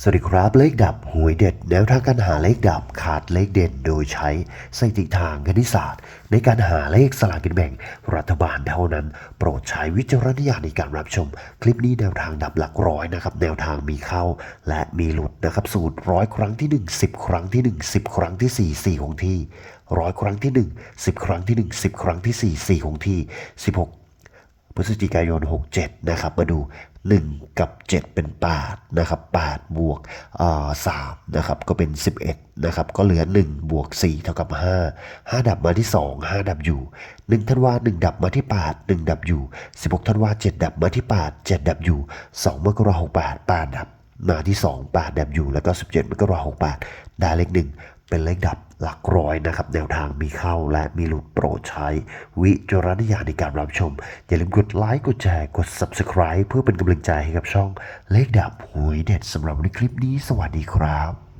สวัสดีครับเลขดับหวยเด็ดแนวทางการหาเลขดับขาดเลขเด่นโดยใช้สถิติทางคณิตศาสตร์ ในการหาเลขสลากกินแบ่งรัฐบาลเท่านั้น โปรดใช้วิจารณญาณในการรับชม คลิปนี้แนวทางดับหลักร้อยนะครับแนวทางมีเข้า และมีหลุดนะครับสูตรร้อยครั้งที่ 1 10 ครั้งที่ 1 10 ครั้งที่ 4 4 ของที่ร้อยครั้งที่ 1 10 ครั้งที่ 1 10 ครั้งที่ 4 4 ของที่ 16 พฤศจิกายน 67 นะครับ มาดู 1 กับ 7 เป็น 8 นะครับ 8 บวกอ่า3นะครับ ก็เป็น 11 นะครับ ก็เหลือ 1 บวก 4 เท่ากับ 5 5 ดับมาที่ 2 5 ดับอยู่ 1 ธันวา 1 ดับมาที่ 8 1 ดับอยู่ 16 ธันวา 7 ดับมาที่ 8 7 ดับอยู่ 2 มกราคม68 8 ดับมาที่ 2 8 ดับอยู่ แล้วก็ 17 มกราคม68 ได้เลขหนึ่ง เป็นเลขดับหลักร้อยนะครับ แนวทางมีเข้าและมีหลุดโปรดใช้ วิจารณญาณในการรับชม อย่าลืมกดไลค์กดแชร์กด Subscribe เพื่อเป็นกำลังใจให้กับช่องเลขดับหวยเด็ดสำหรับในคลิปนี้สวัสดีครับ